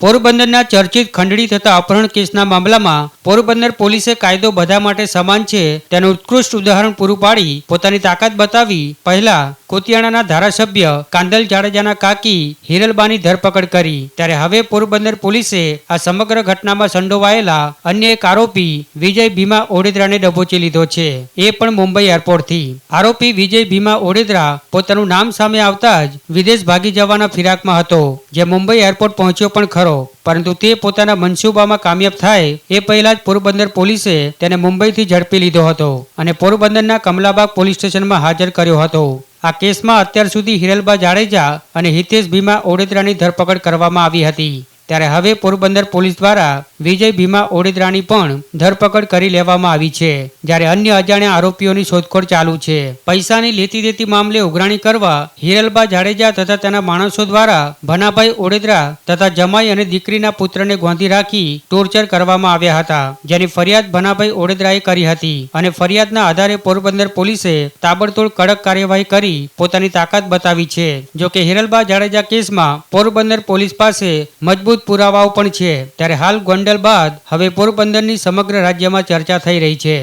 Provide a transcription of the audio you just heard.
પોરબંદરના ચર્ચિત ખંડણી થતા અપહરણ કેસના મામલામાં પોરબંદર પોલીસે કાયદો બધા માટે સમાન છે તેનું ઉત્કૃષ્ટ ઉદાહરણ પૂરું પાડી પોતાની તાકાત બતાવી પહેલા કોતિયાણાના ધારાસભ્ય કાંદલ જાડેજાના કાકી હિરલબાની ધરપકડ કરી. ત્યારે હવે પોરબંદર પોલીસે આ સમગ્ર ઘટનામાં સંડોવાયેલા અન્ય એક આરોપી વિજય ભીમા ઓડેદરાને દબોચી લીધો છે. એ પણ મુંબઈ એરપોર્ટથી. આરોપી વિજય ભીમા ઓડેદરા પોતાનું નામ સામે આવતા જ વિદેશ ભાગી જવાના ફિરાકમાં હતો, જે મુંબઈ એરપોર્ટ પહોંચ્યો પણ ખરો. પરંતુ તે પોતાના મનસૂબામાં કામયાબ થાય એ પહેલા જ પોરબંદર પોલીસે તેને મુંબઈથી ઝડપી લીધો હતો અને પોરબંદરના કમલાબાગ પોલીસ સ્ટેશનમાં હાજર કર્યો હતો. આ કેસમાં અત્યાર સુધી હિરલબા જાડેજા અને હિતેશ ભીમા ઓડેદરાની ધરપકડ કરવામાં આવી હતી. ત્યારે હવે પોરબંદર પોલીસ દ્વારા વિજય ભીમા ઓડેદરાની પણ ધરપકડ કરી લેવામાં આવી છે, જ્યારે અન્ય અજાણ્યા આરોપીઓની શોધખોળ ચાલુ છે. પૈસાની લેતી દેતી મામલે ઉઘરાણી કરવા હિરલબા જાડેજા તથા તેના માણસો દ્વારા ભનાભાઈ ઓડેદરા તથા જમાઈ અને દીકરીના પુત્રને ગોંધી રાખી ટોર્ચર કરવામાં આવ્યા હતા, જેની ફરિયાદ ભનાભાઈ ઓડેદરાએ કરી હતી અને ફરિયાદના આધારે પોરબંદર પોલીસે તાબડતોડ કડક કાર્યવાહી કરી પોતાની તાકાત બતાવી છે. જો કે હિરલબા જાડેજા કેસમાં પોરબંદર પોલીસ પાસે મજબૂત પુરાવાઓ પણ છે, ત્યારે હાલ ગોંડલ બાદ હવે પોરબંદરની સમગ્ર રાજ્યમાં ચર્ચા થઈ રહી છે.